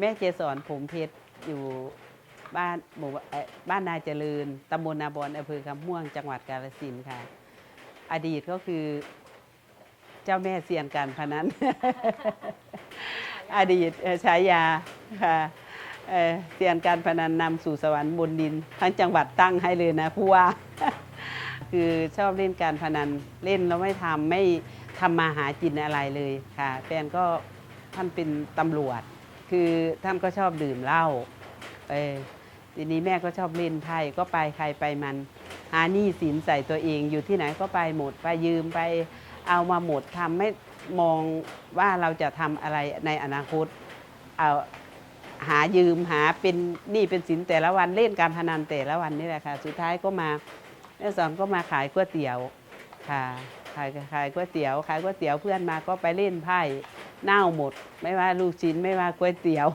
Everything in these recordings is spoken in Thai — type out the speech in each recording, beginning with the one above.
แม่เจสอนผมเพชรอยู่บ้านหมู่เอ่อบ้านนาเจริญตำบลนาบอนอำเภอคำม่วงจังหวัดกาฬสินธุ์ค่ะ อดีตก็คือเจ้าแม่เซียนการพนัน อดีตเอ่อฉายาค่ะเอ่อเซียนการพนันนำสู่สวรรค์บนดิน ทั้งจังหวัดตั้งให้เลยนะผู้ว่า คือชอบเล่นการพนันเล่นแล้วไม่ทำไม่ทำมาหากินอะไรเลยค่ะแฟนก็ท่านเป็นตำรวจ คือท่านก็ชอบดื่มเหล้าเออทีนี้แม่ก็ชอบเล่นไพ่ก็ไปใครไปมันหาหนี้สินใส่ตัวเองอยู่ที่ไหนก็ไปหมดไปยืมไปเอามาหมดทำไม่มองว่าเราจะทำอะไรในอนาคตเอาหายืมหาเป็นหนี้เป็นสินแต่ละวันเล่นการพนันแต่ละวันนี่แหละค่ะ สุดท้ายก็มาแม่สอนก็มาขายก๋วยเตี๋ยวค่ะขายขายก๋วยเตี๋ยวขายก๋วยเตี๋ยวเพื่อนมาก็ไปเล่นไพ่ เน่าหมด ไม่ว่าลูกชิ้นไม่ว่าก๋วยเตี๋ยว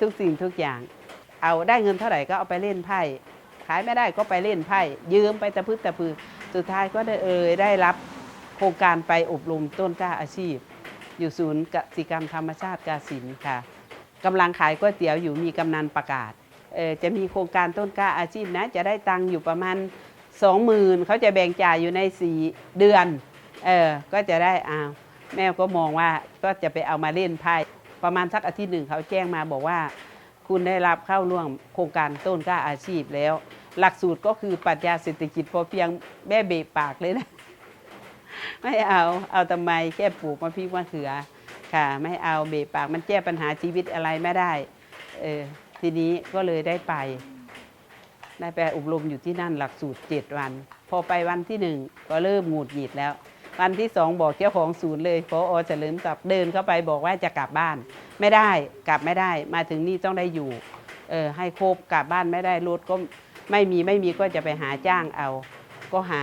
ทุกสิ่งทุกอย่าง เอาได้เงินเท่าไหร่ก็เอาไปเล่นไพ่ขายไม่ได้ก็ไปเล่นไพ่ยืมไปตะพึดตะพือสุดท้ายก็ได้เอ่ยได้รับโครงการไปอบรมต้นกล้าอาชีพ อยู่ศูนย์กสิกรรมธรรมชาติกาสินค่ะกำลังขายก๋วยเตี๋ยวอยู่มีกำนันประกาศจะมีโครงการต้นกล้าอาชีพนะ จะได้ตังค์อยู่ประมาณสองหมื่นเขาจะแบ่งจ่ายอยู่ในสี่เดือน เออก็จะได้อ้าว แม่ก็มองว่าก็จะไปเอามาเล่นไพ่ประมาณสักอาทิตย์หนึ่งเขาแจ้งมาบอกว่า คุณได้รับเข้าร่วมโครงการต้นกล้าอาชีพแล้ว หลักสูตรก็คือปรัชญาเศรษฐกิจพอเพียงแม่เบะปากเลยนะ ไม่เอาเอาทำไมแค่ปลูกมะพริกมะเขือค่ะ ไม่เอาเบะปากมันแก้ปัญหาชีวิตอะไรไม่ได้เออทีนี้ก็เลยได้ไป ได้ไปอบรมอยู่ที่นั่นหลักสูตรเจ็ดวัน พอไปวันที่หนึ่งก็เริ่มหงุดหงิดแล้ว วันที่สองบอกเจ้าของศูนย์เลยพออเฉลิมศักดิ์เดินเข้าไปบอกว่าจะกลับบ้าน ไม่ได้กลับไม่ได้ มาถึงนี่ต้องได้อยู่เออให้ครบกลับบ้านไม่ได้รถก็ไม่มีไม่มีก็จะไปหาจ้างเอา ก็หา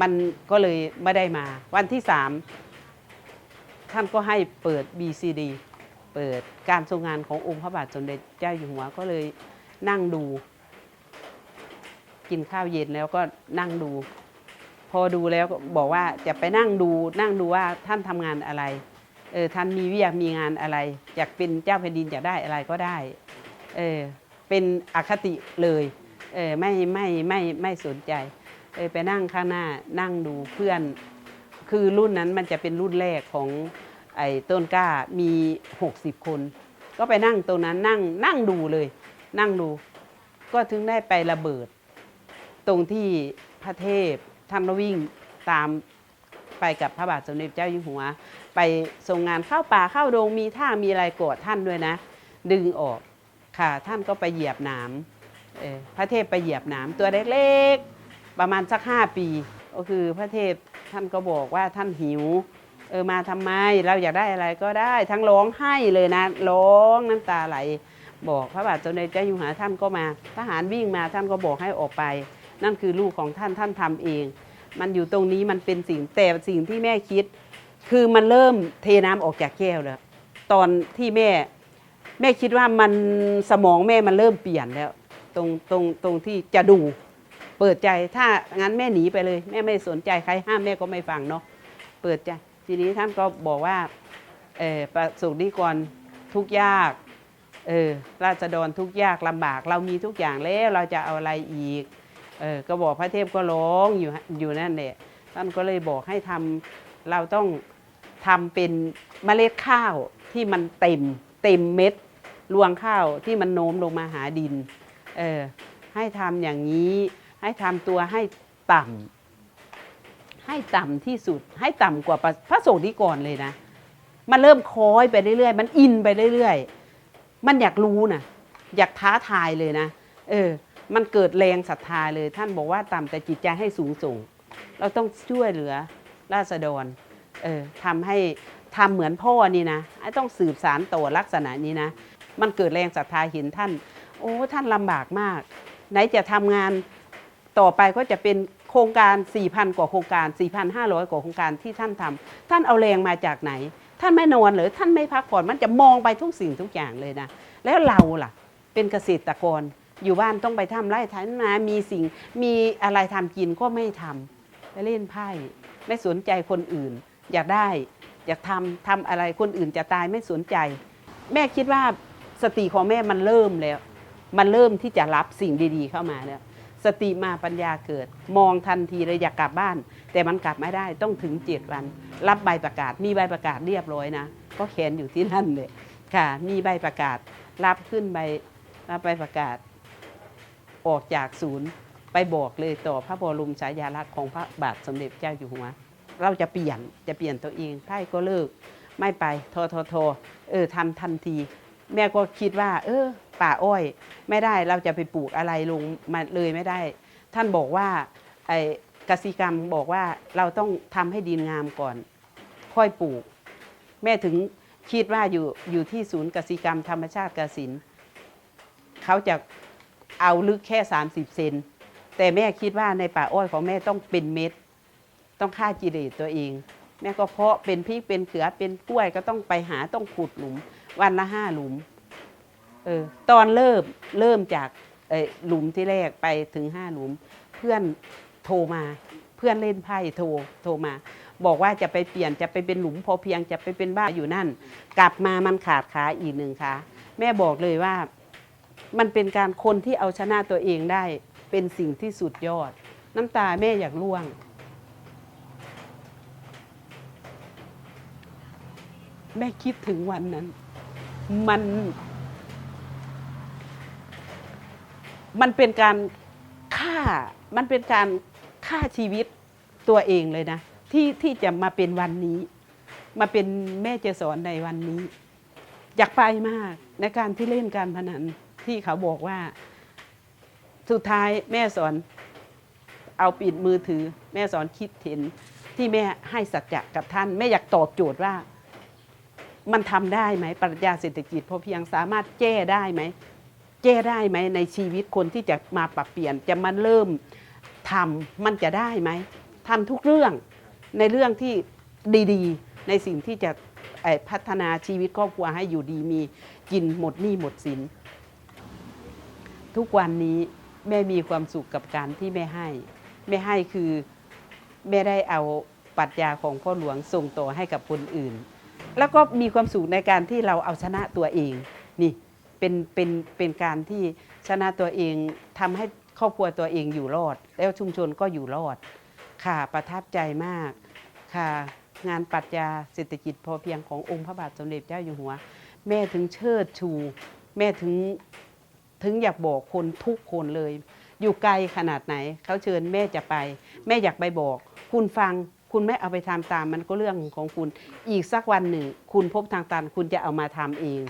มันก็เลยไม่ได้มา วันที่สามท่านก็ให้เปิด BCD เปิดการทรงงานขององค์พระบาทสมเด็จเจ้าอยู่หัวก็เลยนั่งดู กินข้าวเย็นแล้วก็นั่งดู พอดูแล้วก็บอกว่าจะไปนั่งดูนั่งดูว่าท่านทำงานอะไรเออท่านมีเวียกมีงานอะไร อยากเป็นเจ้าแผ่นดินอยากได้อะไรก็ได้เออเป็นอคติเลยเออไม่ไม่ไม่ไม่สนใจเออไปนั่งข้างหน้านั่งดูเพื่อน คือรุ่นนั้นมันจะเป็นรุ่นแรกของไอ้ต้นกล้ามี 60 คน ก็ไปนั่งตรงนั้นนั่งนั่งดูเลย นั่งดู ก็ถึงได้ไประเบิด ตรงที่พระเทพ ท่านก็วิ่งตามไปกับพระบาทสมเด็จเจ้าอยู่หัว ไปทรงงานเข้าป่าเข้าโดงมีท่ามีอะไรโกรธท่านด้วยนะ ดึงออกค่ะท่านก็ไปเหยียบหนามพระเทพไปเหยียบหนามตัวเล็กๆประมาณสักห้าปี ก็คือพระเทพท่านก็บอกว่าท่านหิวเออมาทำไมเราอยากได้อะไรก็ได้ ทั้งร้องไห้เลยนะร้องน้ำตาไหล บอกพระบาทสมเด็จเจ้าอยู่หัวท่านก็มา ทหารวิ่งมาท่านก็บอกให้ออกไป นั่นคือลูกของท่านท่านทำเอง มันอยู่ตรงนี้มันเป็นสิ่งแต่สิ่งที่แม่คิด คือมันเริ่มเทน้ำออกจากแก้วแล้วตอนที่แม่แม่คิดว่ามันสมองแม่มันเริ่มเปลี่ยนแล้ว ตรงตรงตรงที่จะดูเปิดใจถ้างั้นแม่หนีไปเลย แม่ไม่สนใจใครห้ามแม่ก็ไม่ฟังเนาะเปิดใจทีนี้ท่านก็บอกว่าเออประสบนิกรทุกยากเออราษฎรทุกยากลำบาก เรามีทุกอย่างแล้วเราจะเอาอะไรอีก เออก็บอกพระเทพก็ร้องอยู่อยู่นั่นแหละท่านก็เลยบอกให้ทำเราต้องทำเป็นเมล็ดข้าวที่มันเต็มเต็มเม็ดรวงข้าวที่มันโน้มลงมาหาดินเออให้ทำอย่างนี้ให้ทำตัวให้ต่ำให้ต่ำที่สุด ให้ต่ำกว่าพระสงฆ์ที่ก่อนเลยนะ มันเริ่มคอยไปเรื่อยๆ มันอินไปเรื่อยๆ มันอยากรู้นะอยากท้าทายเลยนะ เออ มันเกิดแรงศรัทธาเลย ท่านบอกว่าต่ำแต่จิตใจให้สูงส่ง เราต้องช่วยเหลือราษฎรเออทำให้ทำเหมือนพ่อนี่นะไอ้ต้องสืบสารต่อลักษณะนี้นะ มันเกิดแรงศรัทธาเห็นท่าน โอ้ท่านลำบากมาก ไหนจะทำงานต่อไปก็จะเป็นโครงการ 4,000 กว่าโครงการ 4,500 กว่าโครงการที่ท่านทำท่านเอาแรงมาจากไหน ท่านไม่นอนหรือท่านไม่พักผ่อนมันจะมองไปทุกสิ่งทุกอย่างเลยนะ แล้วเราล่ะ เป็นเกษตรกร อยู่บ้านต้องไปทำไร่ไถนา มีสิ่ง มีอะไรทำกินก็ไม่ทำไปเล่นไพ่ไม่สนใจคนอื่น อยากได้ อยากทำทำอะไรคนอื่นจะตายไม่สนใจ แม่คิดว่าสติของแม่มันเริ่มแล้ว มันเริ่มที่จะรับสิ่งดีๆเข้ามาแล้วสติมาปัญญาเกิด มองทันทีเลยอยากกลับบ้าน แต่มันกลับไม่ได้ต้องถึงเจ็ดวัน รับใบประกาศ มีใบประกาศเรียบร้อยนะ ก็เขียนอยู่ที่นั่นเลยค่ะ มีใบประกาศ รับขึ้นใบรับใบประกาศ ออกจากศูนย์ไปบอกเลยต่อพระบรมฉายาลักษณ์ของพระบาทสมเด็จเจ้าอยู่หัว เราจะเปลี่ยนจะเปลี่ยนตัวเองไพ่ก็เลิก ไม่ไปโทโทโทเออทำทันที แม่ก็คิดว่า เออ ป่าอ้อยไม่ได้เราจะไปปลูกอะไรลงมาเลยไม่ได้ ท่านบอกว่าไอ้กสิกรรมบอกว่าเราต้องทำให้ดินงามก่อน ค่อยปลูก แม่ถึงคิดว่าอยู่อยู่ที่ศูนย์กสิกรรมธรรมชาติกสินเขาจะ เอาลึกแค่ 30 เซน แต่แม่คิดว่าในป่าอ้อยของแม่ต้องเป็นเม็ด ต้องฆ่ากิเลสตัวเอง แม่ก็เพาะเป็นพริกเป็นเขือเป็นกล้วยก็ต้องไปหาต้องขุดหลุม วันละห้าหลุมเออตอนเริ่มเริ่มจากเอ่อหลุมที่แรกไปถึงห้าหลุม เพื่อนโทรมาเพื่อนเล่นไพ่โทรโทรมา บอกว่าจะไปเปลี่ยนจะไปเป็นหลุมพอเพียงจะไปเป็นบ้านอยู่นั่น กลับมามันขาดขาอีกหนึ่งขาแม่บอกเลยว่า มันเป็นการคนที่เอาชนะตัวเองได้ เป็นสิ่งที่สุดยอด น้ำตาแม่อยากร่วง แม่คิดถึงวันนั้น มัน มันเป็นการฆ่า มันเป็นการฆ่าชีวิตตัวเองเลยนะ ที่ที่จะมาเป็นวันนี้ มาเป็นแม่เจสอนในวันนี้ อยากไปมากในการที่เล่นการพนัน ที่เขาบอกว่า สุดท้ายแม่สอนเอาปิดมือถือ แม่สอนคิดเห็นที่แม่ให้สัจจะกับท่านแม่อยากตอบโจทย์ว่า มันทำได้ไหมปรัชญาเศรษฐกิจพอเพียงสามารถแก้ได้ไหมแก้ได้ไหมในชีวิตคนที่จะมาปรับเปลี่ยนจะมาเริ่มทำมันจะได้ไหมทำทุกเรื่องในเรื่องที่ดีๆ ในสิ่งที่จะพัฒนาชีวิตครอบครัวให้อยู่ดีมีกินหมดหนี้หมดสิน ทุกวันนี้แม่มีความสุขกับการที่แม่ให้ แม่ให้คือแม่ได้เอาปรัชญาของพ่อหลวงส่งต่อให้กับคนอื่น แล้วก็มีความสุขในการที่เราเอาชนะตัวเองนี่เป็นเป็นเป็นการที่ชนะตัวเองทำให้ครอบครัวตัวเองอยู่รอด แล้วชุมชนก็อยู่รอด ค่ะประทับใจมากค่ะงานปรัชญาเศรษฐกิจพอเพียงขององค์พระบาทสมเด็จเจ้าอยู่หัว แม่ถึงเชิดชู แม่ถึง ถึงอยากบอกคนทุกคนเลย อยู่ไกลขนาดไหนเขาเชิญแม่จะไป แม่อยากไปบอก คุณฟังคุณไม่เอาไปทำตามมันก็เรื่องของคุณ อีกสักวันหนึ่ง คุณพบทางตันคุณจะเอามาทำเอง